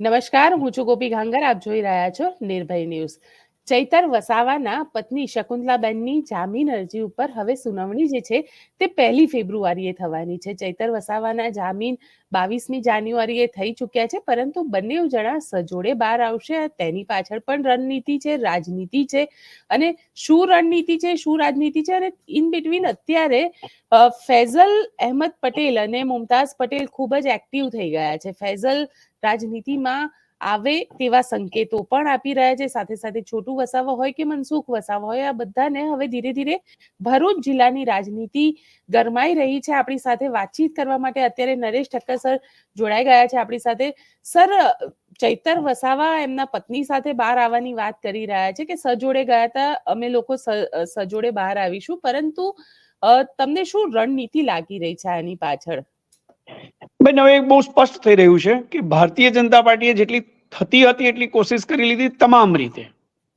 નમસ્કાર હું છું ગોપી ઘાંગર આપ જોઈ રહ્યા છો નિર્ભય ન્યૂઝ. ચૈતર વસાવાના પત્ની શકુંતલાબેનની જામીન અરજી ઉપર હવે સુનાવણી જે છે તે પહેલી ફેબ્રુઆરીએ થવાની છે. ચૈતર વસાવાના જામીન બાવીસમી જાન્યુઆરીએ થઈ ચૂક્યા છે, પરંતુ બંને જણા સજોડે બહાર આવશે. તેની પાછળ પણ રણનીતિ છે, રાજનીતિ છે અને શું રણનીતિ છે, શું રાજનીતિ છે અને ઇન બિટવીન અત્યારે ફેઝલ અહેમદ પટેલ અને મુમતાઝ પટેલ ખૂબ જ એક્ટિવ થઈ ગયા છે. ફૈઝલ રાજનીતિમાં આવે તેવા સંકેતો પણ આપી રહ્યા છે. સાથે સાથે છોટું વસાવા હોય કે મનસુખ વસાવા હોય, આ બધાને હવે ધીરે ધીરે ભરૂચ જિલ્લાની રાજનીતિ ગરમાઈ રહી છે. આપણી સાથે વાતચીત કરવા માટે અત્યારે નરેશ ઠક્કર સર જોડાઈ ગયા છે. આપણી સાથે સર, ચૈતર વસાવા એમના પત્ની સાથે બહાર આવવાની વાત કરી રહ્યા છે કે સજોડે ગયા હતા. અમે લોકો સજોડે બહાર આવીશું. પરંતુ તમને શું રણનીતિ લાગી રહી છે આની પાછળ? બેન, હવે બહુ સ્પષ્ટ થઈ રહ્યું છે કે ભારતીય જનતા પાર્ટીએ જેટલી થતી હતી એટલી કોશિશ કરી લીધી તમામ રીતે.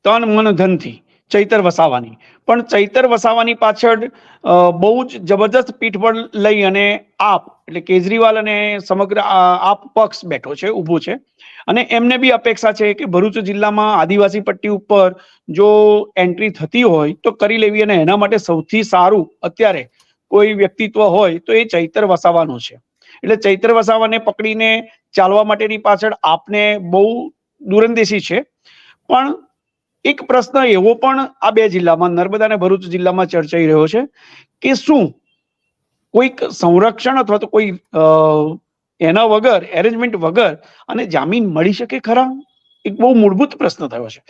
તન, મન, ધનથી. ચૈતર વસાવાની. પણ ચૈતર વસાવાની પાછળ બહુ જ જબરદસ્ત પીઠબળ લઈ અને આપ, એટલે કેજરીવાલ અને સમગ્ર આપ પક્ષ બેઠો છે, ઊભો છે. અને એમને બી અપેક્ષા છે કે ભરૂચ જિલ્લામાં આદિવાસી પટ્ટી ઉપર જો એન્ટ્રી થતી હોય તો કરી લેવી અને એના માટે સૌથી સારું અત્યારે કોઈ વ્યક્તિત્વ હોય તો એ ચૈતર વસાવાનું છે. એટલે ચૈત્ર વસાવાને પકડીને ચાલવા માટેની પાછળ આપને બહુ દૂરંદેશી છે. પણ એક પ્રશ્ન એવો પણ આ બે જિલ્લામાં, નર્મદા અને ભરૂચ જિલ્લામાં ચર્ચાઈ રહ્યો છે કે શું કોઈક સંરક્ષણ અથવા તો કોઈ એના વગર એરેન્જમેન્ટ વગર અને જામીન મળી શકે ખરા? એક બહુ મૂળભૂત પ્રશ્ન થયો છે.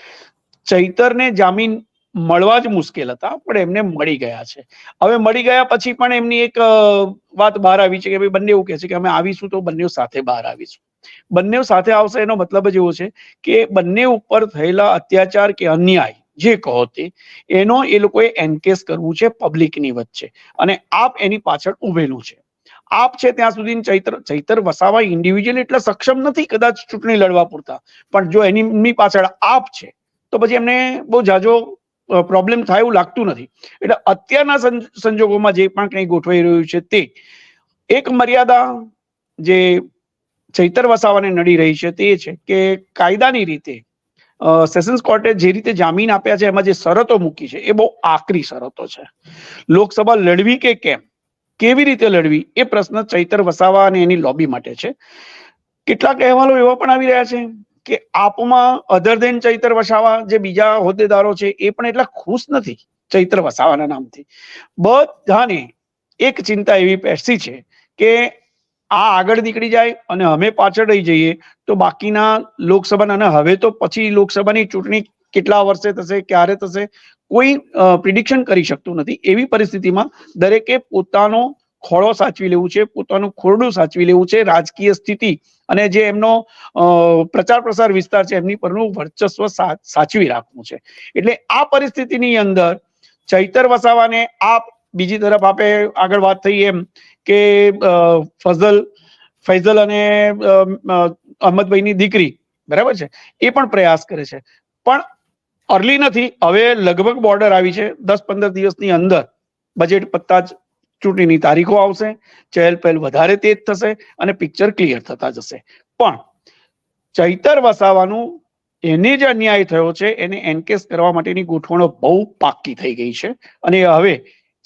ચૈતરને જામીન મળવા જ મુશ્કેલ હતા, પણ એમને મળી ગયા છે. હવે મળી ગયા પછી પણ એમની એક વાત બહાર આવી છે કે ભાઈ બંને એવું કહે છે કે અમે આવીશું તો બંને સાથે બહાર આવીશું. બંને સાથે આવશે એનો મતલબ જ એવો છે કે બંને ઉપર થયેલા અત્યાચાર કે અન્યાય જે કહો તે, એનો એ લોકોએ એનકેસ કરવું છે પબ્લિકની વચ્ચે. અને આપ એની પાછળ ઉભેલું છે. આપ છે ત્યાં સુધી ચૈત્ર, ચૈતર વસાવા ઇન્ડિવિજ્યુઅલ એટલે સક્ષમ નથી કદાચ ચૂંટણી લડવા પૂરતા. પણ જો એની પાછળ આપ છે, તો પછી એમને બહુ જાજો પ્રોબ્લેમ થાય એવું લાગતું નથી. એટલે અત્યારના સંજોગોમાં જે પણ કંઈ ગોઠવાઈ રહ્યું છે તે, એક મર્યાદા જે ચૈતર વસાવાને નડી રહી છે તે છે કે કાયદાની રીતે સેશન્સ કોર્ટે જે રીતે જામીન આપ્યા છે એમાં જે શરતો મૂકી છે એ બહુ આકરી શરતો છે. લોકસભા લડવી કે કેમ? કેવી રીતે લડવી? એ પ્રશ્ન ચૈતર વસાવા અને એની લોબી માટે છે. કેટલાક અહેવાલો એવા પણ આવી રહ્યા છે. કે આપમાં અધર દેન ચૈતર વસાવા જે બીજા હોદ્દેદારો છે, એ પણ એટલા ખુશ નથી ચૈત્ર વસાવાના નામથી. બધાને એક ચિંતા એવી પેસી છે કે આ આગળ નીકળી જાય અને અમે પાછળ રહી જઈએ તો બાકીના લોકસભાના અને હવે તો પછી લોકસભાની ચૂંટણી કેટલા વર્ષે થશે, ક્યારે થશે, કોઈ પ્રિડિક્શન કરી શકતું નથી. એવી પરિસ્થિતિમાં દરેકે પોતાનો ખોળો સાચવી લેવું છે, પોતાનું ખોરડું સાચવી લેવું છે, રાજકીય સ્થિતિ અને જે એમનો પ્રચાર પ્રસાર વિસ્તાર છે, એમની પરનું વર્ચસ્વ સાચવી રાખવું છે. એટલે આ પરિસ્થિતિની અંદર ચૈતર વસાવાને આ બીજી તરફ આપે આગળ વાત થઈ એમ કે ફઝલ, ફૈઝલ અને અહમદભાઈની દીકરી, બરાબર છે? એ પણ પ્રયાસ કરે છે. પણ અર્લી નથી, હવે લગભગ બોર્ડર આવી છે, દસ પંદર દિવસની અંદર, બજેટ પત્તા જ ચૂંટણીની તારીખો આવશે, ચહેલ પહેલ વધારે તેજ થશે અને પિક્ચર ક્લિયર થતા જશે. પણ ચૈતર વસાવાનું એને જે અન્યાય થયો છે, એને એન્કેસ કરવા માટેની ગોઠવણો બહુ પાક્કી થઈ ગઈ છે અને હવે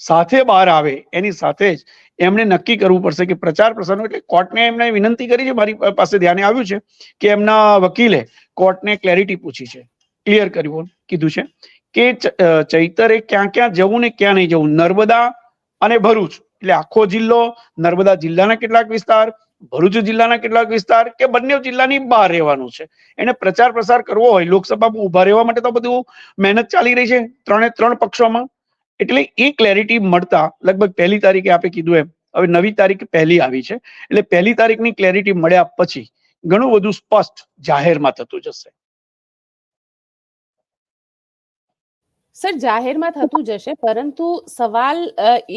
સાથે બહાર આવે એની સાથે જ એમણે નક્કી કરવું પડશે કે પ્રચાર પ્રસારનું એટલે કોર્ટને એમણે વિનંતી કરી છે, મારી પાસે ધ્યાને આવ્યું છે કે એમના વકીલે કોર્ટને ક્લેરિટી પૂછી છે. ક્લિયર કર્યું કીધું છે કે ચૈતરે ક્યાં ક્યાં જવું ને ક્યાં નહીં જવું? નર્મદા અને ભરૂચ. એટલે આખો જિલ્લો, નર્મદા જિલ્લાના કેટલાક વિસ્તાર, ભરૂચ જિલ્લાના કેટલાક વિસ્તાર કે બંને જિલ્લાની બહાર રહેવાનું છે. એને પ્રચાર પ્રસાર કરવો હોય, લોકસભામાં ઊભા રહેવા માટે તો બધું મહેનત ચાલી રહી છે, ત્રણે ત્રણ પક્ષોમાં. એટલે એ ક્લેરિટી મળતા, લગભગ પહેલી તારીખે આપે કીધું એમ, હવે નવી તારીખ પહેલી આવી છે. એટલે પહેલી તારીખની ક્લેરિટી મળ્યા પછી ઘણું બધું સ્પષ્ટ જાહેરમાં થતું જશે. સર, જાહેરમાં થતું જશે પરંતુ સવાલ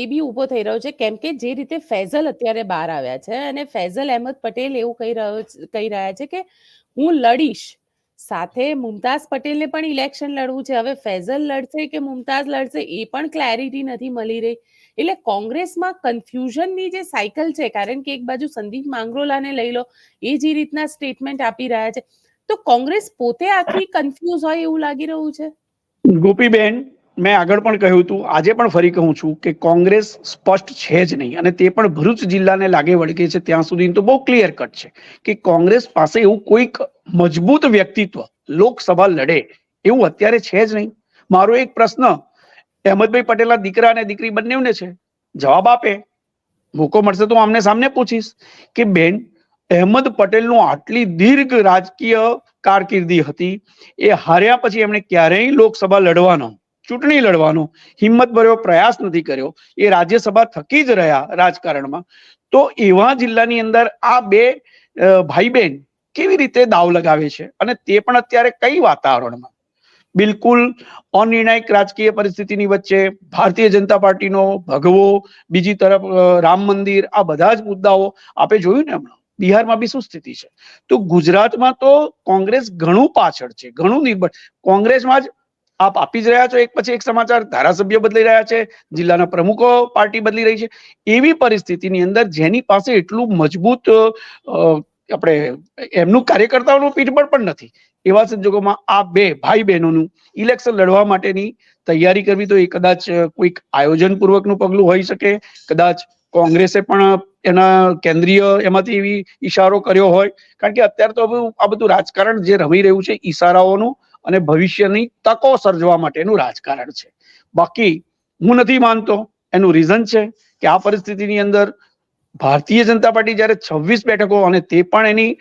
એ બી ઊભો થઈ રહ્યો છે કેમ કે જે રીતે ફૈઝલ અત્યારે બહાર આવ્યા છે અને ફૈઝલ અહેમદ પટેલ એવું કહી રહ્યો કહી રહ્યા છે કે હું લડીશ. સાથે મુમતાઝ પટેલને પણ ઇલેક્શન લડવું છે. હવે ફૈઝલ લડશે કે મુમતાઝ લડશે એ પણ ક્લેરિટી નથી મળી રહી. એટલે કોંગ્રેસમાં કન્ફ્યુઝનની જે સાયકલ છે, કારણ કે એક બાજુ સંદીપ માંગરોલાને લઈ લો, એ જે રીતના સ્ટેટમેન્ટ આપી રહ્યા છે. તો કોંગ્રેસ પોતે આખી કન્ફ્યુઝ હોય એવું લાગી રહ્યું છે? ગોપીબેન, મેં આગળ પણ કહ્યું હતું, આજે પણ ફરી કહું છું કે કોંગ્રેસ સ્પષ્ટ છે જ નહીં અને તે પણ ભરૂચ જિલ્લાને લાગે વળગે છે ત્યાં સુધી તો બહુ ક્લિયર કટ છે કે કોંગ્રેસ પાસે એવું કોઈક મજબૂત વ્યક્તિત્વ લોકસભા લડે એવું અત્યારે છે જ નહીં. મારો એક પ્રશ્ન, અહેમદભાઈ પટેલના દીકરા અને દીકરી બંનેને છે? જવાબ આપે. મોકો મળશે તો આમને સામને પૂછીશ કે બેન, અહેમદ પટેલનું આટલી દીર્ઘ રાજકીય કારકિર્દી હતી. એ હાર્યા પછી એમણે ક્યારેય લોકસભા લડવાનો, ચૂંટણી લડવાનો હિંમતભર્યો પ્રયાસ નથી કર્યો. એ રાજ્યસભા થકી જ રહ્યા રાજકારણમાં. તો એવા જિલ્લાની અંદર આ બે ભાઈ બહેન કેવી રીતે દાવ લગાવે છે? અને તે પણ અત્યારે કઈ વાતાવરણમાં? બિલકુલ અનિર્ણાયક રાજકીય પરિસ્થિતિની વચ્ચે ભારતીય જનતા પાર્ટીનો ભગવો, બીજી તરફ રામ મંદિર, આ બધા જ મુદ્દાઓ આપે જોયું ને હમણાં? બિહારમાં બી શું સ્થિતિ છે? તો ગુજરાતમાં તો કોંગ્રેસ ઘણું પાછળ છે, ઘણું નિર્બળ કોંગ્રેસમાં જ આપ આપી જ રહ્યા છો, એક પછી એક સમાચાર, ધારાસભ્ય બદલી રહ્યા છે, જિલ્લાના પ્રમુખો પાર્ટી બદલી રહી છે. એવી પરિસ્થિતિની અંદર જેની પાસે એટલું મજબૂત આપણે એમનું કાર્યકર્તાઓનું પીઠબળ પણ નથી. એવા સંજોગોમાં આ બે ભાઈ બહેનોનું ઇલેક્શન લડવા માટેની તૈયારી કરવી તો એ કદાચ કોઈક આયોજન પૂર્વકનું પગલું હોઈ શકે, કદાચ કોંગ્રેસે પણ એના કેન્દ્રીય એમાંથી એવી ઈશારો કર્યો હોય, કારણ કે અત્યારે તો આ બધું રાજકારણ જે રમી રહ્યું છે, ઈશારાઓનું અને ભવિષ્યની તકો સર્જવા માટેનું રાજકારણ છે. બાકી હું નથી માનતો, એનું રીઝન છે કે આ પરિસ્થિતિની અંદર ભારતીય જનતા પાર્ટી જ્યારે છવ્વીસ બેઠકો અને તે પણ એની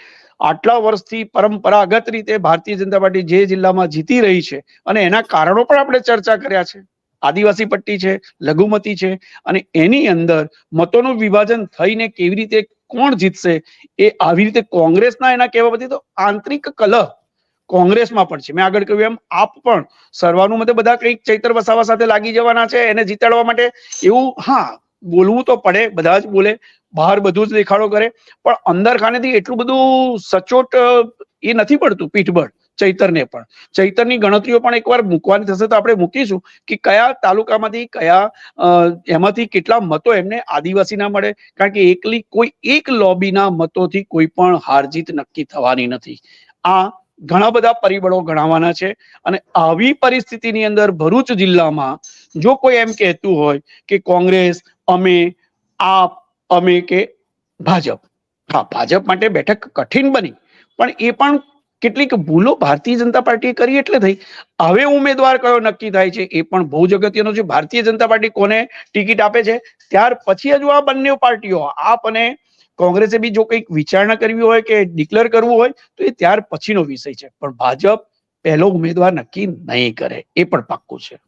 આટલા વર્ષથી પરંપરાગત રીતે ભારતીય જનતા પાર્ટી જે જિલ્લામાં જીતી રહી છે અને એના કારણો પણ આપણે ચર્ચા કર્યા છે. આદિવાસી પટ્ટી છે, લઘુમતી છે અને એની અંદર મતોનું વિભાજન થઈને કેવી રીતે કોણ જીતશે એ આવી રીતે કોંગ્રેસના એના કહેવા બધી તો આંતરિક કલહ કોંગ્રેસમાં પણ છે. મેં આગળ કહ્યું એમ આપ પણ સર્વાનુમતે બધા કંઈક ચૈતર વસાવા સાથે લાગી જવાના છે એને જીતાડવા માટે. એવું હા, બોલવું તો પડે, બધા જ બોલે, બહાર બધું જ દેખાડો કરે, પણ અંદર ખાનેથી એટલું બધું સચોટ એ નથી પડતું, પીઠબળ. ચૈતરને પણ. ચૈતરની ગણતરીઓ પણ એકવાર મૂકવાની થશે તો આપણે મૂકીશું કે કયા તાલુકામાંથી કયા એમાંથી કેટલા મતો એમને આદિવાસીના મળે. કારણ કે એકલી, કોઈ એક લોબીના મતોથી કોઈ પણ હારજીત નક્કી થવાની નથી. આ ઘણા બધા પરિબળો ગણાવવાના છે અને આવી પરિસ્થિતિની અંદર ભરૂચ જિલ્લામાં જો કોઈ એમ કહેતું હોય કે કોંગ્રેસ, અમે, આપ, અમે કે ભાજપ. હા, ભાજપ માટે બેઠક કઠિન બની. પણ એ પણ કેટલીક ભૂલો ભારતીય જનતા પાર્ટીએ કરી એટલે થઈ. હવે ઉમેદવાર કયો નક્કી થાય છે એ પણ બહુ જ અગત્યનો છે. ભારતીય જનતા પાર્ટી કોને ટિકિટ આપે છે? ત્યાર પછી હજુ આ બંને પાર્ટીઓ આપ અને કોંગ્રેસે બી જો કંઈક વિચારણા કરવી હોય કે ડિક્લેર કરવું હોય તો એ ત્યાર પછીનો વિષય છે. પણ ભાજપ પહેલો ઉમેદવાર નક્કી નહીં કરે એ પણ પાક્કું છે.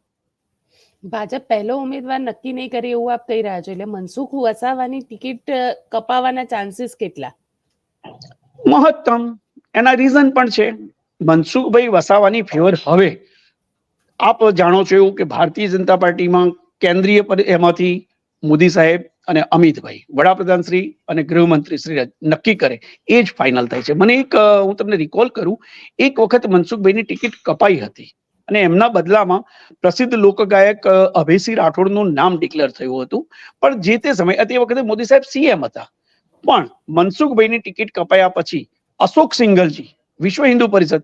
ભાજપ પહેલો ઉમેદવાર નક્કી નહીં કરે એવું આપ કહી રહ્યા છો. એટલે મનસુખ વસાવાની ટિકિટ કપાવાના ચાન્સીસ કેટલા? મહત્તમ. એના રીઝન પણ છે. મનસુખભાઈ વસાવાની ફેવર હવે. આપ જાણો છો એવું કે ભારતીય જનતા પાર્ટીમાં કેન્દ્રીય પર એમાંથી મોદી સાહેબ અને અમિતભાઈ, વડાપ્રધાન શ્રી અને ગૃહમંત્રી શ્રી નક્કી કરે. એ જ ફાઇનલ થાય છે. મને એક હું તમને રિકોલ કરું, એક વખત મનસુખભાઈની ટિકિટ કપાઈ હતી. અને એમના બદલામાં પ્રસિદ્ધ લોકગાયક અભયસિંહ રાઠોડનું નામ ડિક્લેર થયું હતું. પણ જે તે સમયે તે વખતે મોદી સાહેબ સીએમ હતા. પણ મનસુખભાઈની ટિકિટ કપાયા પછી અશોક સિંઘલજી વિશ્વ હિન્દુ પરિષદ.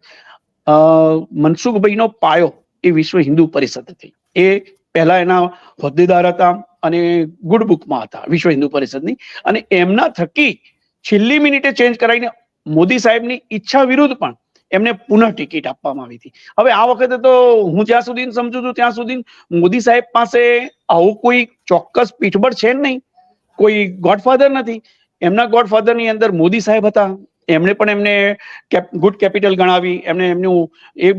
મનસુખભાઈનો પાયો એ વિશ્વ હિન્દુ પરિષદ હતી. એ પહેલા એના હોદ્દેદાર હતા અને ગુડ બુકમાં હતા વિશ્વ હિન્દુ પરિષદની. અને એમના થકી છેલ્લી મિનિટે ચેન્જ કરાવીને મોદી સાહેબની ઈચ્છા વિરુદ્ધ પણ એમને પુનઃ ટિકિટ આપવામાં આવી હતી. હવે આ વખતે તો હું જ્યાં સુધી સમજુ છું ત્યાં સુધી મોદી સાહેબ પાસે આવું કોઈ ચોક્કસ પીઠબળ છે નહીં. કોઈ ગોડફાધર નથી. એમના ગોડફાધરની અંદર મોદી સાહેબ હતા એમણે પણ એમને ગુડ કેપિટલ ગણાવી. એમને એમનું એ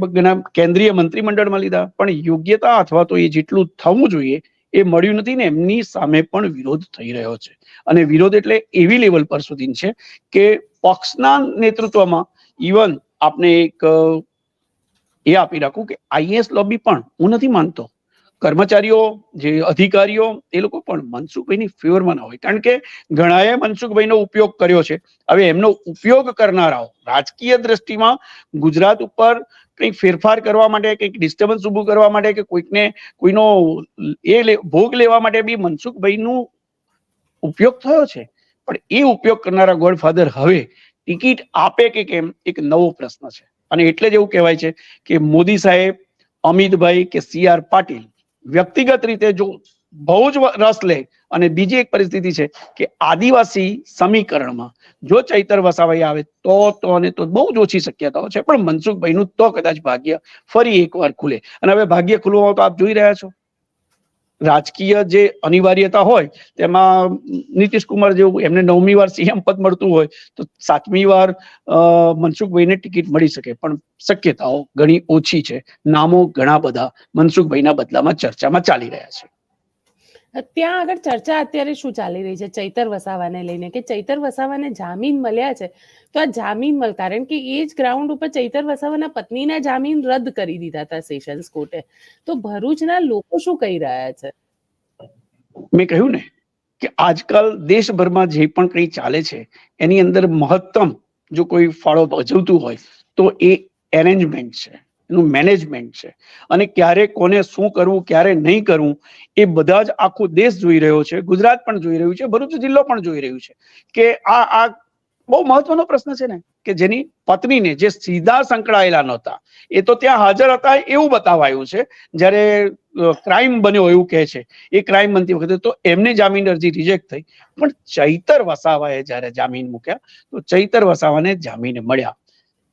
કેન્દ્રીય મંત્રીમંડળમાં લીધા. પણ યોગ્યતા અથવા તો એ જેટલું થવું જોઈએ એ મળ્યું નથી ને એમની સામે પણ વિરોધ થઈ રહ્યો છે. અને વિરોધ એટલે એવી લેવલ પર સુધી છે કે પક્ષના નેતૃત્વમાં ઇવન આપને એક એ આપી રાખું કે આઈએસ લોબી પણ હું નથી માનતો. કર્મચારીઓ, જે અધિકારીઓ, એ લોકો પણ મનસુખભાઈની ફેવરમાં ના હોય. કારણ કે ઘણાએ મનસુખભાઈનો ઉપયોગ કર્યો છે. હવે એમનો ઉપયોગ કરનારાઓ રાજકીય દ્રષ્ટિમાં ગુજરાત ઉપર કંઈક ફેરફાર કરવા માટે, કંઈક ડિસ્ટર્બન્સ ઊભું કરવા માટે કે કોઈકને કોઈનો એ ભોગ લેવા માટે બી મનસુખભાઈનું ઉપયોગ થયો છે. પણ એ ઉપયોગ કરનારા ગોડફાધર હવે ટિકિટ આપે કે કેમ, એક નવો પ્રશ્ન છે. અને એટલે જ એવું કહેવાય છે કે મોદી સાહેબ, અમિતભાઈ કે સી આર પાટીલ વ્યક્તિગત રીતે જો બહુ જ રસ લે અને બીજી એક પરિસ્થિતિ છે કે આદિવાસી સમીકરણમાં જો ચૈતર વસાવાઈ આવે તો તો અને તો બહુ જ ઓછી શક્યતાઓ છે. પણ મનસુખભાઈનું તો કદાચ ભાગ્ય ફરી એકવાર ખુલે. અને હવે ભાગ્ય ખુલવામાં તો આપ જોઈ રહ્યા છો. રાજકીય જે અનિવાર્યતા હોય, તેમાં નીતિશ કુમાર જેવું એમને નવમી વાર સીએમ પદ મળતું હોય, તો સાતમી વાર મનસુખભાઈને ટિકિટ મળી શકે. પણ શક્યતાઓ ઘણી ઓછી છે. નામો ઘણા બધા મનસુખભાઈના બદલામાં ચર્ચામાં ચાલી રહ્યા છે. ત્યાં આગળ ચર્ચા અત્યારે શું ચાલી રહી છે? ચૈતર વસાવાને લઈને કે ચૈતર વસાવાને જામીન મળ્યા છે? તો આ જામીન મળ કારણ કે એ જ ગ્રાઉન્ડ ઉપર ચૈતર વસાવાના પત્નીના જામીન રદ કરી દીધા હતા સેશન્સ કોર્ટે. તો ભરૂચના લોકો શું કહી રહ્યા છે? મેં કહ્યું ને કે આજકાલ દેશભરમાં જે પણ કંઈ ચાલે છે, એની અંદર મહત્તમ જો કોઈ ફાળો ભજવતું હોય, તો એ એરેન્જમેન્ટ છે. એનું મેનેજમેન્ટ છે. અને ક્યારે કોને શું કરવું, ક્યારે નહીં કરવું, એ બધા જ આખો દેશ જોઈ રહ્યો છે. ગુજરાત પણ જોઈ રહ્યું છે, ભરૂચ જિલ્લો પણ જોઈ રહ્યું છે. કે આ આ બહુ મહત્વનો પ્રશ્ન છે ને, કે જેની પત્નીને જે સીધા સંકળાયેલા નહોતા, એ તો ત્યાં હાજર હતા એવું બતાવાયું છે. જ્યારે ક્રાઇમ બન્યો એવું કહે છે, એ ક્રાઇમ બનતી વખતે તો એમની જામીન અરજી રિજેક્ટ થઈ. પણ ચૈતર વસાવાએ જ્યારે જામીન મૂક્યા, તો ચૈતર વસાવાને જામીન મળ્યા.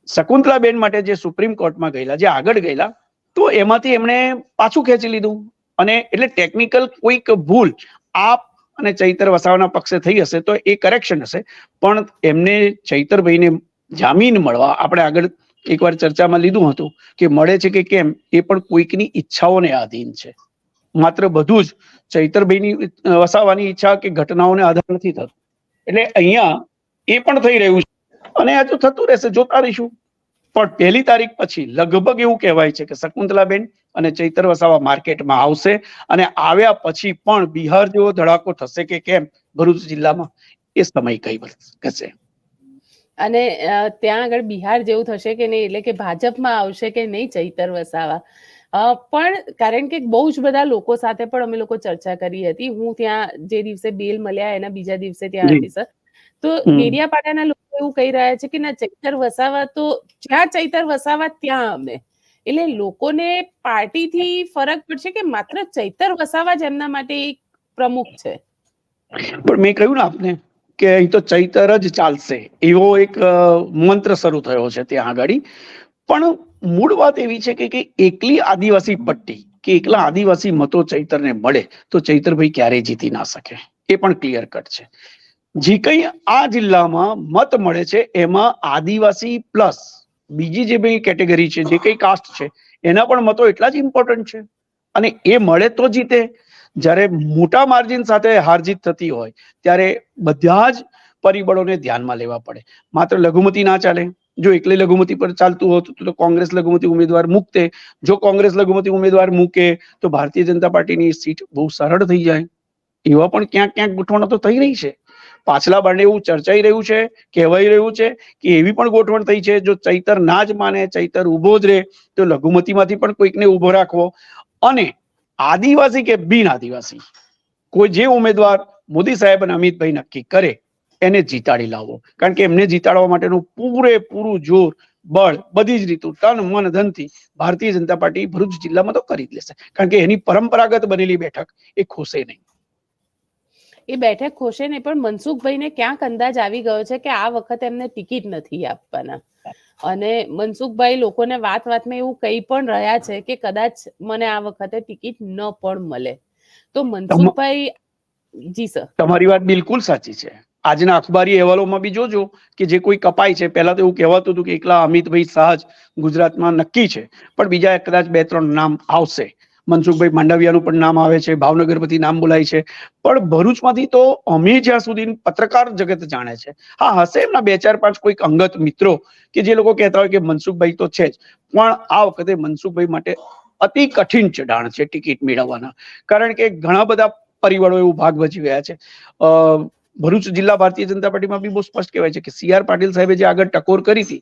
શકુંતલાબેન માટે જે સુપ્રીમ કોર્ટમાં ગયેલા, જે આગળ ગયેલા, તો એમાંથી એમણે પાછું ખેંચી લીધું. અને એટલે ટેકનિકલ કોઈક ભૂલ આપ અને ચૈતર વસાવાના પક્ષે થઈ હશે તો એ કરેક્શન હશે. પણ એમને ચૈતરભાઈને જામીન મળવા આપણે આગળ એકવાર ચર્ચામાં લીધું હતું કે મળે છે કે કેમ, એ પણ કોઈકની ઈચ્છાઓને આધીન છે. માત્ર બધું જ ચૈતરભાઈની વસાવાની ઈચ્છા કે ઘટનાઓને આધાર નથી થતું. એટલે અહીંયા એ પણ થઈ રહ્યું છે. અને આ તો થતું રહેશે જોતા રહીશું. પણ પહેલી તારીખ પછી લગભગ એવું કહેવાય છે કે શકુંતલાબેન અને ચૈતર વસાવા માર્કેટમાં આવશે અને આવ્યા પછી પણ બિહાર જેવો ધડાકો થશે કે કેમ ભરૂચ જિલ્લામાં એ સમય કઈ કહેશે અને ત્યાં આગળ બિહાર જેવું થશે કે નહીં એટલે કે ભાજપમાં આવશે કે નહીં ચૈતર વસાવા? પણ કારણ કે બહુ જ બધા લોકો સાથે પણ અમે લોકો ચર્ચા કરી હતી. હું ત્યાં જે દિવસે બેલ મળ્યા એના બીજા દિવસે ત્યાં. હતી સર. તો. ડેડિયાપાડાના લોકો એવું કહી રહ્યા છે કે ના ચૈતર વસાવા તો, જ્યાં ચૈતર વસાવા ત્યાં અમે. એટલે લોકોને પાર્ટીથી ફરક પડશે કે માત્ર ચૈતર વસાવા જ એમના માટે એક પ્રમુખ છે? પણ મેં કહ્યું ને આપને કે અહીં તો ચૈતર જ ચાલશે. એવો એક મંત્ર શરૂ થયો છે ત્યાં આગળ. પણ મૂળ વાત એવી છે કે એકલી આદિવાસી પટ્ટી, કે એકલા આદિવાસી મતો ચૈતરને મળે, તો ચૈતરભાઈ ક્યારેય જીતી ના શકે. એ પણ ક્લિયર કટ છે. જે કંઈ આ જિલ્લામાં મત મળે છે, એમાં આદિવાસી પ્લસ બીજી જે બી કેટેગરી છે, જે કંઈ કાસ્ટ છે, એના પણ મતો એટલા જ ઇમ્પોર્ટન્ટ છે. અને એ મળે તો જીતે. જ્યારે મોટા માર્જિન સાથે હારજીત થતી હોય, ત્યારે બધા જ પરિબળોને ધ્યાનમાં લેવા પડે. માત્ર લઘુમતી ના ચાલે. જો એકલી લઘુમતી પર ચાલતું હોતું, તો કોંગ્રેસ લઘુમતી ઉમેદવાર મૂકતે. જો કોંગ્રેસ લઘુમતી ઉમેદવાર મૂકે, તો ભારતીય જનતા પાર્ટીની સીટ બહુ સરળ થઈ જાય. એવા પણ ક્યાંક ક્યાંક ગોઠવણો તો થઈ રહી છે. પાછલા બારણે એવું ચર્ચાઈ રહ્યું છે, કહેવાઈ રહ્યું છે કે એવી પણ ગોઠવણ થઈ છે, જો ચૈતર ના જ માને, ચૈતર ઊભો જ રહે તો લઘુમતીમાંથી પણ કોઈકને ઊભો રાખવો. અને આદિવાસી કે બિન આદિવાસી, કોઈ જે ઉમેદવાર મોદી સાહેબ અને અમિતભાઈ નક્કી કરે, એને જીતાડી લાવો. કારણ કે એમને જીતાડવા માટેનું પૂરેપૂરું જોર, બળ, બધી જ રીતું તન, મન, ધનથી ભારતીય જનતા પાર્ટી ભરૂચ જિલ્લામાં તો કરી જ લેશે. કારણ કે એની પરંપરાગત બનેલી બેઠક એ ખુશે નહીં. એ બેઠક ખોશે ને પણ મનસુખભાઈને ક્યાંક અંદાજ આવી ગયો છે કે આ વખત એમને ટિકિટ નથી આપવાના. અને મનસુખભાઈ લોકોને વાત વાતમાં એવું કહી પણ રહ્યા છે કે કદાચ મને આ વખતે ટિકિટ ન પણ મળે. તો મનસુખભાઈ જી સર. તમારી વાત બિલકુલ સાચી છે. આજના અખબારી અહેવાલોમાં બી જોજો કે જે કોઈ કપાય છે પહેલા તો એવું કહેવાતું હતું કે એકલા અમિતભાઈ શાહ ગુજરાતમાં નક્કી છે પણ બીજા કદાચ બે ત્રણ નામ આવશે. મનસુખભાઈ માંડવિયાનું પણ નામ આવે છે ભાવનગર નામ બોલાય છે. પણ ભરૂચમાંથી તો અમે જ્યાં સુધી પત્રકાર જગત જાણે છે. હા, હશે એમના બે ચાર પાંચ કોઈક અંગત મિત્રો કે જે લોકો કહેતા હોય કે મનસુખભાઈ તો છે જ. પણ આ વખતે મનસુખભાઈ માટે અતિ કઠિન ચઢાણ છે ટિકિટ મેળવવાના. કારણ કે ઘણા બધા પરિબળો એવું ભાગ ભજવી રહ્યા છે. ભરૂચ જિલ્લા ભારતીય જનતા પાર્ટીમાં બી બહુ સ્પષ્ટ કહેવાય છે કે સી આર પાટીલ સાહેબે જે આગળ ટકોર કરી હતી,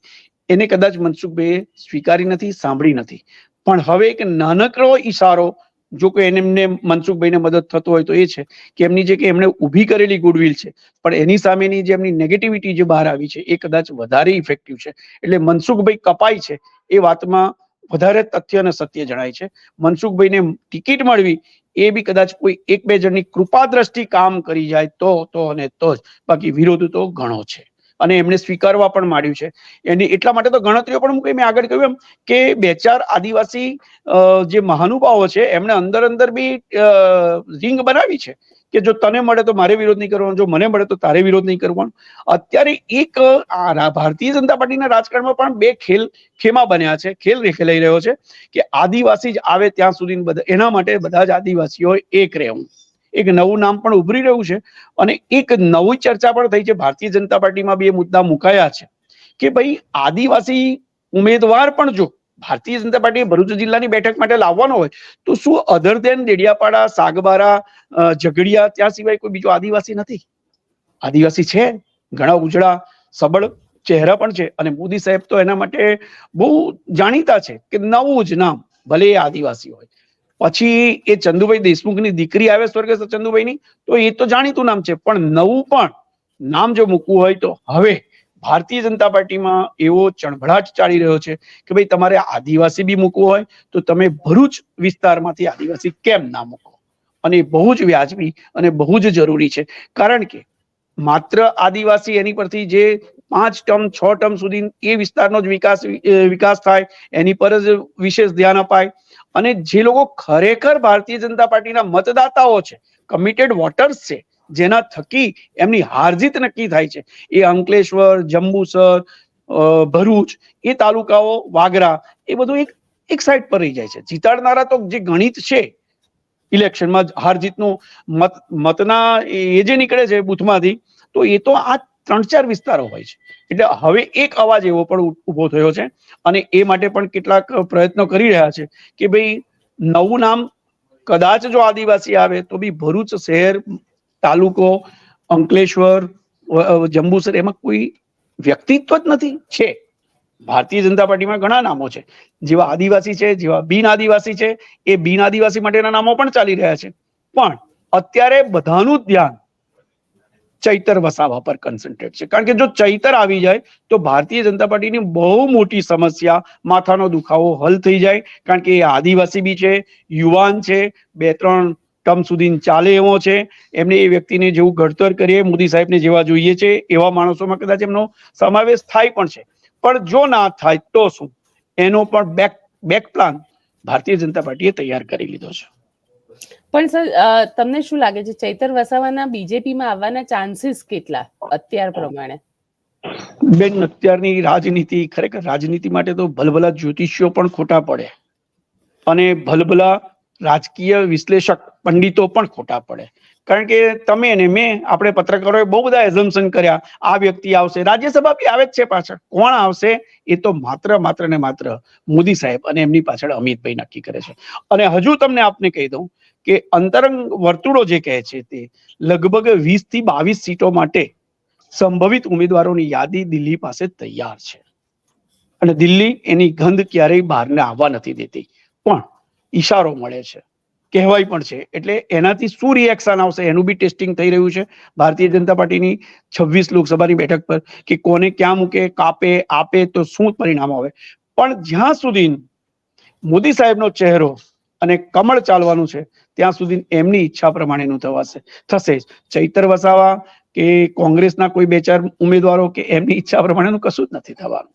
એને કદાચ મનસુખભાઈએ સ્વીકારી નથી, સાંભળી નથી. પણ હવે એક નાનકડો ઈશારો, જો કોઈ એને એમને મનસુખભાઈને મદદ થતો હોય તો એ છે કે એમની જે કે એમણે ઊભી કરેલી ગુડવિલ છે. પણ એની સામેની જે એમની નેગેટિવિટી જે બહાર આવી છે, એ કદાચ વધારે ઇફેક્ટિવ છે. એટલે મનસુખભાઈ કપાય છે એ વાતમાં વધારે તથ્ય અને સત્ય જણાય છે. મનસુખભાઈને ટિકિટ મળવી એ બી કદાચ કોઈ એક બે જણની કૃપા દ્રષ્ટિ કામ કરી જાય તો તો અને તો જ. બાકી વિરોધ તો ઘણો છે. અને એમણે સ્વીકારવા પણ માંડ્યું છે. એની એટલા માટે તો ગણતરીઓ પણ મૂકી મેં આગળ કહ્યું એમ કે બે ચાર આદિવાસી જે મહાનુભાવો છે, એમણે અંદર અંદર બી રિંગ બનાવી છે કે જો તને મળે તો મારે વિરોધ નહીં કરવાનો, જો મને મળે તો તારે વિરોધ નહીં કરવાનો. અત્યારે એક ભારતીય જનતા પાર્ટીના રાજકારણમાં પણ બે ખેલ, ખેમા બન્યા છે. ખેલ ખેલાઈ રહ્યો છે કે આદિવાસી જ આવે ત્યાં સુધી બધા, એના માટે બધા જ આદિવાસીઓ એક રહેવું. એક નવું નામ પણ ઉભરી રહ્યું છે અને એક નવી ચર્ચા પણ થઈ છે. ભારતીય જનતા પાર્ટીમાં બી મુદ્દા મુકાયા છે કે ભાઈ આદિવાસી ઉમેદવાર પણ જો ભારતીય જનતા પાર્ટી ભરૂચ જિલ્લાની બેઠક માટે લાવવાનો હોય તો શું અધર દેન દેડિયાપાડા સાગબારા ઝઘડિયા ત્યાં સિવાય કોઈ બીજો આદિવાસી નથી? આદિવાસી છે, ઘણા ઉજળા, સબળ ચહેરા પણ છે અને મોદી સાહેબ તો એના માટે બહુ જાણીતા છે કે નવું જ નામ ભલે આદિવાસી હોય. પછી એ ચંદુભાઈ દેશમુખની દીકરી આવે સ્વર્ગસ્થ ચંદુભાઈની, તો એ તો જાણીતું નામ છે. પણ નવું પણ નામ જો મૂકવું હોય તો હવે ભારતીય જનતા પાર્ટીમાં એવો ચણભળાટ ચાલી રહ્યો છે કે ભાઈ તમારે આદિવાસી બી મૂકવું હોય તો તમે ભરૂચ વિસ્તારમાંથી આદિવાસી કેમ ના મૂકો? અને બહુ જ વ્યાજબી અને બહુ જ જરૂરી છે. કારણ કે માત્ર આદિવાસી એની પરથી જે પાંચ ટર્મ, છ ટર્મ સુધી એ વિસ્તારનો જ વિકાસ વિકાસ થાય. એની પર જ વિશેષ ધ્યાન અપાય. અને જે લોકો ખરેખર ભારતીય જનતા પાર્ટીના મતદાતાઓ છે કમિટેડ વોટર્સ છે, જેના થકી એમની હારજીત નક્કી થાય છે. એ અંકલેશ્વર, જંબુસર ભરૂચ, એ તાલુકાઓ, વાગરા, એ બધું એક એક સાઈડ પર રહી જાય છે. જીતાડનારા તો જે ગણિત છે ઇલેક્શનમાં હારજીતનું મત, મતના એ જે નીકળે છે બુથમાંથી, તો એ તો આ ત્રણ ચાર વિસ્તારો હોય છે. એટલે હવે એક અવાજ એવો પણ ઊભો થયો છે અને એ માટે પણ કેટલાક પ્રયત્નો કરી રહ્યા છે કે ભાઈ નવું નામ કદાચ જો આદિવાસી આવે તો બી ભરૂચ શહેર, તાલુકો, અંકલેશ્વર જંબુસર એમાં કોઈ વ્યક્તિત્વ જ નથી. છે. ભારતીય જનતા પાર્ટીમાં ઘણા નામો છે. જેવા આદિવાસી છે, જેવા બિન આદિવાસી છે, એ બિન આદિવાસી માટેના નામો પણ ચાલી રહ્યા છે. પણ અત્યારે બધાનું ધ્યાન ચૈતર વસાવા પર કન્સન્ટ્રેટ છે. કારણ કે જો ચૈતર આવી જાય, તો ભારતીય જનતા પાર્ટીની બહુ મોટી સમસ્યા, માથાનો દુખાવો હલ થઈ જાય. કારણ કે એ આદિવાસી બી છે, યુવાન છે, બે ત્રણ ટર્મ સુધી ચાલે એવો છે. એમને એ વ્યક્તિને જેવું ઘડતર કરીએ, મોદી સાહેબને જેવા જોઈએ છે, એવા માણસોમાં કદાચ એમનો સમાવેશ થાય પણ છે. પણ જો ના થાય તો શું? એનો પણ back back plan Bharatiya Janata પાર્ટીએ તૈયાર કરી લીધો છે. પણ સર તમને શું લાગે છે, ચૈતર વસાવાના બીજેપીમાં આવવાના ચાન્સીસ કેટલા અત્યાર પ્રમાણે? બેન, અત્યારની રાજનીતિ, ખરેખર રાજનીતિ માટે તો ભલભલા જ્યોતિષીઓ પણ ખોટા પડે. અને ભલભલા રાજકીય વિશ્લેષક પંડિતો પણ ખોટા પડે. કારણ કે તમે ને મેં, આપણે પત્રકારોએ બહુ બધા એઝમ્પશન કર્યા. આ વ્યક્તિ આવશે, રાજ્યસભા બી આવે જ છે પાછળ. કોણ આવશે, એ તો માત્ર માત્ર ને માત્ર મોદી સાહેબ અને એમની પાછળ અમિતભાઈ નક્કી કરે છે. અને હજુ તમને આપને કહી દઉં કે અંતરંગ વર્તુળો જે કહે છે તે લગભગ વીસથી બાવીસ સીટો માટે સંભવિત ઉમેદવારોની યાદી દિલ્હી પાસે તૈયાર છે. અને દિલ્હી એની ગંધ ક્યારેય બહારને આવવા નથી દેતી. પણ ઈશારો મળે છે. કહેવાય પણ છે. એટલે એનાથી શું રિએક્શન આવશે એનું બી ટેસ્ટિંગ થઈ રહ્યું છે. ભારતીય જનતા પાર્ટીની છવ્વીસ લોકસભાની બેઠક પર કે કોને ક્યાં મૂકે, કાપે, આપે, તો શું પરિણામ આવે? પણ જ્યાં સુધી મોદી સાહેબનો ચહેરો અને કમળ ચાલવાનું છે, ત્યાં સુધી એમની ઈચ્છા પ્રમાણેનું થવાશે. થશે. ચૈતર વસાવા કે કોંગ્રેસના કોઈ બે ચાર ઉમેદવારો કે એમની ઈચ્છા પ્રમાણેનું કશું જ નથી થવાનું.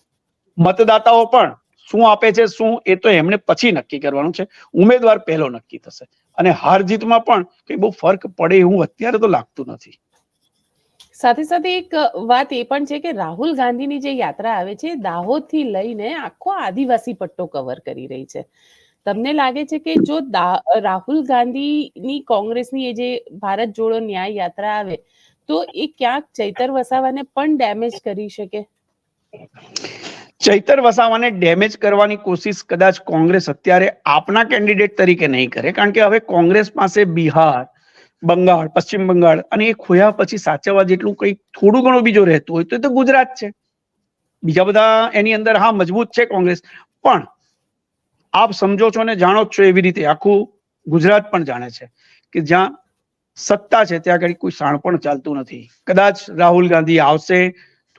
મતદાતાઓ પણ શું આપે છે, શું એ તો એમણે પછી નક્કી કરવાનું છે. ઉમેદવાર પહેલો નક્કી થશે. અને હાર જીતમાં પણ કઈ બહુ ફરક પડે એવું અત્યારે તો લાગતું નથી. સાથે સાથે એક વાત એ પણ છે કે રાહુલ ગાંધીની જે યાત્રા આવે છે દાહોદથી લઈને આખો આદિવાસી પટ્ટો કવર કરી રહી છે. તમને લાગે છે કે જો રાહુલ ગાંધીની કોંગ્રેસની એ જે ભારત જોડો ન્યાય યાત્રા આવે, તો એ ક્યાંક ચૈતર વસાવાને પણ ડેમેજ કરી શકે? ચૈતર વસાવાને ડેમેજ કરવાની કોશિશ કદાચ કોંગ્રેસ અત્યારે આપના કેન્ડિડેટ તરીકે નહીં કરે, કારણ કે હવે કોંગ્રેસ પાસે બિહાર, બંગાળ, પશ્ચિમ બંગાળ અને એ ખોયા પછી સાચવવા જેટલું કંઈક થોડું ઘણું બીજું રહેતું હોય તો એ તો ગુજરાત છે. બીજા બધા એની અંદર હા, મજબૂત છે કોંગ્રેસ. પણ આપ સમજો છો ને જાણો છો એવી રીતે આખું ગુજરાત પણ જાણે છે કે જ્યાં સત્તા છે ત્યાં આગળ કોઈ શાણપણ ચાલતું નથી. કદાચ રાહુલ ગાંધી આવશે,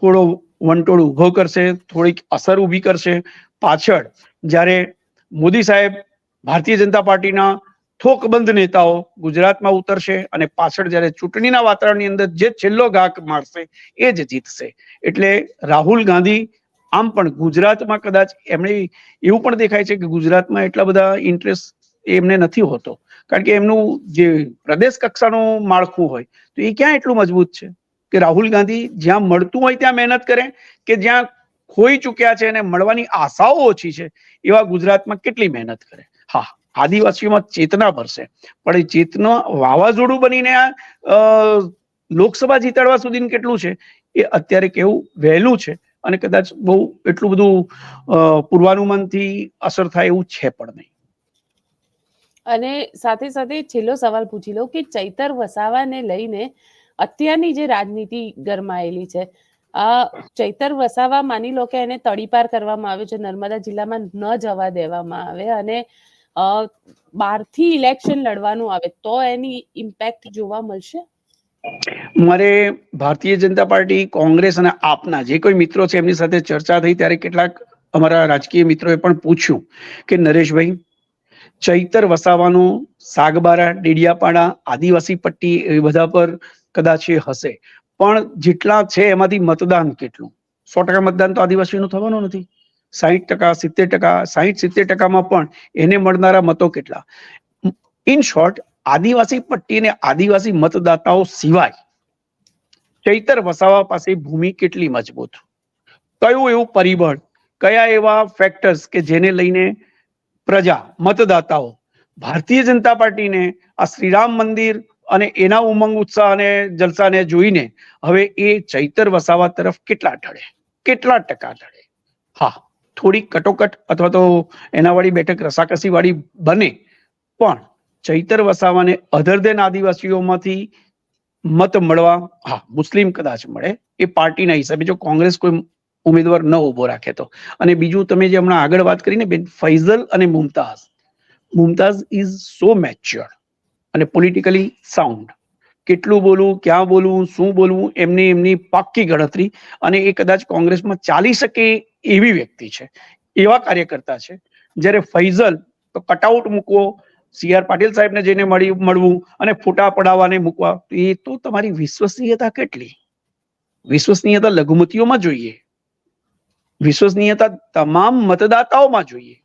થોડો વંટોળ ઊભો કરશે, થોડીક અસર ઊભી કરશે. પાછળ જ્યારે મોદી સાહેબ ભારતીય જનતા પાર્ટીના થોકબંધ નેતાઓ ગુજરાતમાં ઉતરશે અને પાછળ જ્યારે ચૂંટણીના વાતાવરણની અંદર જે છેલ્લો ઘાક મારશે એ જ જીતશે. એટલે રાહુલ ગાંધી આમ પણ ગુજરાતમાં કદાચ એમણે એવું પણ દેખાય છે કે ગુજરાતમાં એટલા બધા ઇન્ટરેસ્ટ એમને નથી હોતો. કારણ કે એમનું જે પ્રદેશ કક્ષાનું માળખું હોય, તો એ ક્યાં એટલું મજબૂત છે? કે રાહુલ ગાંધી જ્યાં મળતું હોય ત્યાં મહેનત કરે કે જ્યાં ખોઈ ચૂક્યા છે અને મળવાની આશાઓ ઓછી છે, એવા ગુજરાતમાં કેટલી મહેનત કરે? હા, આદિવાસીઓમાં ચેતના ભરશે. પણ એ ચેતના વાવાઝોડું બનીને આ લોકસભા જીતાડવા સુધી કેટલું છે? એ અત્યારે કેવું વહેલું છે. અને કદાચ બહુ એટલું બધું પૂર્વાનુમાનથી અસર થાય એવું છે પણ નહીં. અને સાથે સાથે છેલ્લો સવાલ પૂછી લઉં કે ચૈતર વસાવાને લઈને અત્યારની જે રાજનીતિ ગરમાયેલી છે આ ચૈતર વસાવા માની લો કે એને તડીપાર કરવામાં આવે છે, નર્મદા જિલ્લામાં ન જવા દેવામાં આવે અને બહારથી ઇલેક્શન લડવાનું આવે તો એની ઇમ્પેક્ટ જોવા મળશે? મારે ભારતીય જનતા પાર્ટી, કોંગ્રેસ અને આપના જે કોઈ મિત્રો છે એમની સાથે ચર્ચા થઈ ત્યારે કેટલાક અમારા રાજકીય મિત્રોએ પણ પૂછ્યું કે, નરેશભાઈ, ચૈતર વસાવાનું, સાગબારા, ડેડિયાપાડા, આદિવાસી પટ્ટી એ બધા પર કદાચ એ હશે. પણ જેટલા છે એમાંથી મતદાન કેટલું? સો ટકા મતદાન તો આદિવાસીનું થવાનું નથી. સાહીઠ ટકા, સિત્તેર ટકા, સાહીઠ સિત્તેર ટકામાં પણ એને મળનારા મતો કેટલા? ઇન શોર્ટ આદિવાસી પટ્ટી અને આદિવાસી મતદાતાઓ સિવાય ચૈતર વસાવા પાસે ભૂમિ કેટલી મજબૂત? કયું એવું પરિબળ, કયા એવા ફેક્ટર્સ કે જેને લઈને પ્રજા, મતદાતાઓ ભારતીય જનતા પાર્ટીને આ શ્રીરામ મંદિર અને એના ઉમંગ ઉત્સાહ અને જલસાને જોઈને હવે એ ચૈતર વસાવા તરફ કેટલા ઢળે? કેટલા ટકા ઢળે? હા થોડી કટોકટ અથવા તો એના વાળી બેઠક રસાકસી વાળી બને, પણ ચૈતર વસાવાને અધર દેન આદિવાસીઓમાંથી મત મળવા, હા, મુસ્લિમ કદાચ મળે, એ પાર્ટીના હિસાબે, જો કોંગ્રેસ કોઈ ઉમેદવાર ન ઊભો રાખે તો. અને બીજું તમે જે હમણાં આગળ વાત કરીને બેન, ફૈઝલ અને Mumtaz. Mumtaz is so mature અને પોલિટિકલી સાઉન્ડ કેટલું બોલવું, ક્યાં બોલવું, શું બોલવું, એમની એમની પાક્કી ગણતરી. અને એ કદાચ કોંગ્રેસમાં ચાલી શકે એવી વ્યક્તિ છે, એવા કાર્યકર્તા છે. જ્યારે ફૈઝલ તો કટઆઉટ મૂકવો સી આર પાટીલ સાહેબને જઈને મળી, મળવું અને ફોટા પડાવવાને મૂકવા. એ તો તમારી વિશ્વસનીયતા કેટલી? વિશ્વસનીયતા લઘુમતીઓમાં જોઈએ. વિશ્વસનીયતા તમામ મતદાતાઓમાં જોઈએ.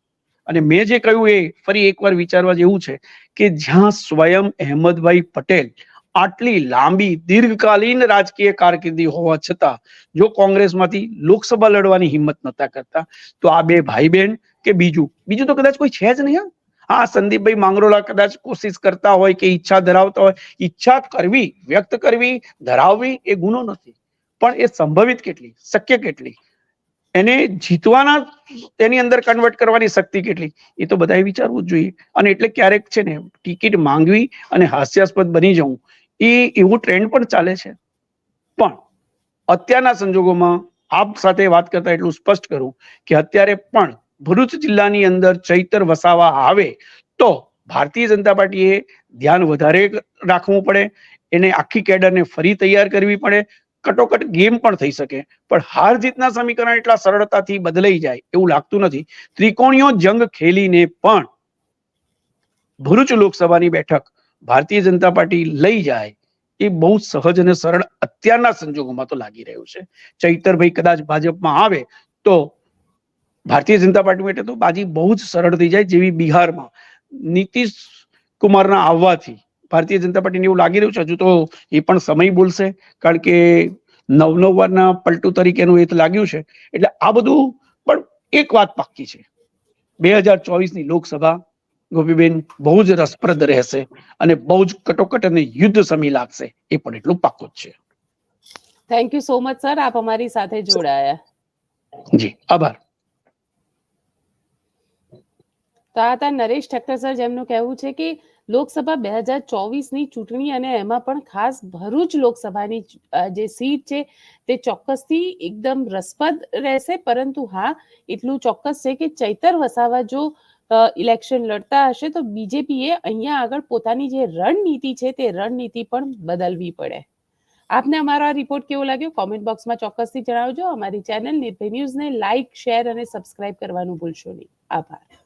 અને મેં જે કહ્યું એ ફરી એકવાર વિચારવા જેવું છે કે જ્યાં સ્વયં અહેમદભાઈ પટેલ આટલી લાંબી, દીર્ઘકાલીન રાજકીય કારકિર્દી હોવા છતાં જો કોંગ્રેસમાંથી લોકસભા લડવાની હિંમત નતા કરતા, તો આ બે ભાઈ બહેન કે બીજું? બીજું તો કદાચ કોઈ છે જ નહીં હા, સંદીપભાઈ માંગરોળા કદાચ કોશિશ કરતા હોય કે ઈચ્છા ધરાવતા હોય, ઈચ્છા કરવી, વ્યક્ત કરવી, ધરાવવી એ ગુનો નથી. પણ એ સંભવિત કેટલી? શક્ય કેટલી? એને જીતવાના તેની અંદર કન્વર્ટ કરવાની શક્તિ કેટલી? એ તો બધાએ વિચારવું જ જોઈએ. અને એટલે ક્યારેક છે ને, ટિકિટ માંગવી અને હાસ્યાસ્પદ બની જવું, એ એવું ટ્રેન્ડ પણ ચાલે છે. પણ અત્યારના સંજોગોમાં આપ સાથે વાત કરતા એટલું સ્પષ્ટ કરું કે અત્યારે પણ ભરૂચ જિલ્લાની અંદર ચૈતર વસાવા આવે તો ભારતીય જનતા પાર્ટીએ ધ્યાન વધારે રાખવું પડે. એને આખી કેડરને ફરી તૈયાર કરવી પડે. કટોકટ ગેમ પણ થઈ શકે. પણ હાર જીતના સમીકરણ એટલા સરળતાથી બદલાઈ જાય એવું લાગતું નથી. ત્રિકોણીયો જંગ ખેલીને પણ ભરૂચ લોકસભાની બેઠક ભારતીય જનતા પાર્ટી લઈ જાય એ બહુ સહજ અને સરળ અત્યારના સંજોગોમાં તો લાગી રહ્યું છે. ચૈતરભાઈ કદાચ ભાજપમાં આવે તો ભારતીય જનતા પાર્ટી માટે તો બાજી બહુ જ સરળ થઈ જાય જેવી બિહારમાં નીતિશ કુમારના આવવાથી. ભારતીય જનતા પાર્ટીને એવું લાગી રહ્યું છે હજુ તો એ પણ સમય બોલશે કારણ કે નવ નવ વારના પલટું તરીકેનું એ લાગ્યું છે. એટલે આ બધું પણ એક વાત પાક્કી છે. બે હજાર ચોવીસની લોકસભા ગોપીબેન બહુ જ રસપ્રદ રહેશે અને બહુ જ કટોકટ અને યુદ્ધ સમી લાગશે એ પણ એટલું પાક્કું જ છે. Thank you so much sir આપ અમારી સાથે જોડાયા. જી આભાર. તો આ નરેશ ઠક્કર સર જેમનું કહેવું છે કે લોકસભા બે હજાર ચોવીસની ચૂંટણી અને એમાં પણ ખાસ ભરૂચ લોકસભાની જે સીટ છે તે ચોક્કસથી એકદમ રસપ્રદ રહેશે. પરંતુ હા, એટલું ચોક્કસ છે કે ચૈતર વસાવા જો ઇલેક્શન લડતા હશે તો બીજેપીએ અહીંયા આગળ પોતાની જે રણનીતિ છે તે રણનીતિ પણ બદલવી પડે. આપને અમારો રિપોર્ટ કેવો લાગ્યો? કોમેન્ટ બોક્સમાં ચોક્કસથી જણાવજો. અમારી ચેનલ નિર્ભય ન્યૂઝને લાઇક શેર અને સબસ્ક્રાઇબ કરવાનું ભૂલશો નહીં. આભાર.